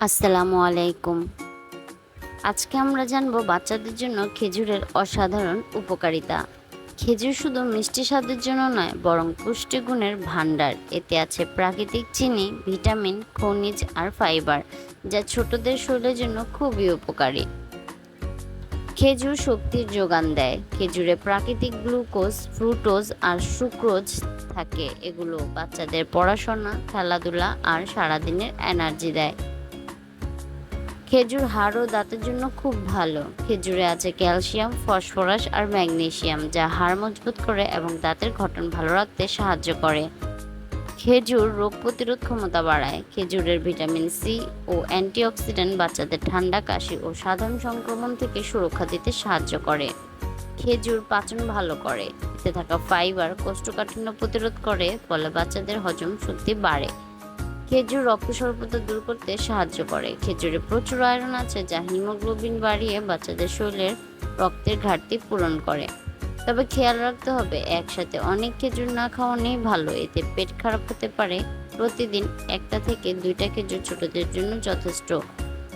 আসসালামু আলাইকুম। আজকে আমরা জানব বাচ্চাদের জন্য খেজুরের অসাধারণ উপকারিতা। খেজুর শুধু মিষ্টি স্বাদের জন্য নয়, বরং পুষ্টিগুণের ভাণ্ডার। এতে আছে প্রাকৃতিক চিনি, ভিটামিন, খনিজ আর ফাইবার, যা ছোটদের শরীরের জন্য খুবই উপকারী। খেজুর শক্তির যোগান দেয়। খেজুরে প্রাকৃতিক গ্লুকোজ ফ্রুটোজ আর সুক্রোজ থাকে। এগুলো বাচ্চাদের পড়াশোনা, খেলাধুলা আর সারাদিনের এনার্জি দেয়। খেজুর হাড় ও দাঁতের জন্য খুব ভালো। খেজুরে আছে ক্যালসিয়াম, ফসফরাস আর ম্যাগনেসিয়াম, যা হাড় মজবুত করে এবং দাঁতের গঠন ভালো রাখতে সাহায্য করে। খেজুর রোগ প্রতিরোধ ক্ষমতা বাড়ায়। খেজুরের ভিটামিন সি ও অ্যান্টিঅক্সিডেন্ট বাচ্চাদের ঠান্ডা, কাশি ও সাধারণ সংক্রমণ থেকে সুরক্ষা দিতে সাহায্য করে। খেজুর পাচন ভালো করে। এতে থাকা ফাইবার, কোষ্ঠকাঠিন্য প্রতিরোধ করে, ফলে বাচ্চাদের হজম শক্তি বাড়ে। খেজুর রক্ত স্বল্পতা দূর করতে সাহায্য করে। খেজুরে প্রচুর আয়রন আছে, যা হিমোগ্লোবিন বাড়িয়ে বাচ্চাদের শরীরের রক্তের ঘাটতি পূরণ করে। তবে খেয়াল রাখতে হবে, একসাথে অনেক খেজুর না খাওয়ানোই ভালো। এতে পেট খারাপ হতে পারে। প্রতিদিন একটা থেকে দুইটা খেজুর ছোটদের জন্য যথেষ্ট।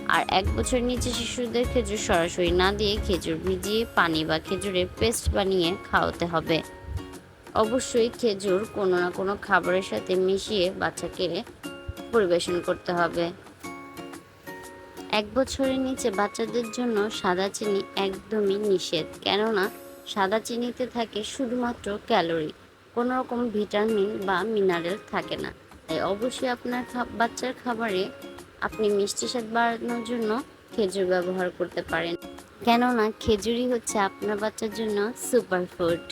আর এক বছর নিচে শিশুদের খেজুর সরাসরি না দিয়ে খেজুর ভিজিয়ে পানি বা খেজুরের পেস্ট বানিয়ে খাওয়াতে হবে। অবশ্যই খেজুর কোনো না কোনো খাবারের সাথে মিশিয়ে বাচ্চাকে পরিবেশন করতে হবে। এক বছরের নিচে বাচ্চাদের জন্য সাদা চিনি একদমই নিষেধ, কেননা সাদা চিনিতে থাকে শুধুমাত্র ক্যালোরি কোনো রকম ভিটামিন বা মিনারেল থাকে না। তাই অবশ্যই আপনার বাচ্চার খাবারে আপনি মিষ্টি স্বাদ বাড়ানোর জন্য খেজুর ব্যবহার করতে পারেন। কেননা খেজুরই হচ্ছে আপনার বাচ্চার জন্য সুপার ফুড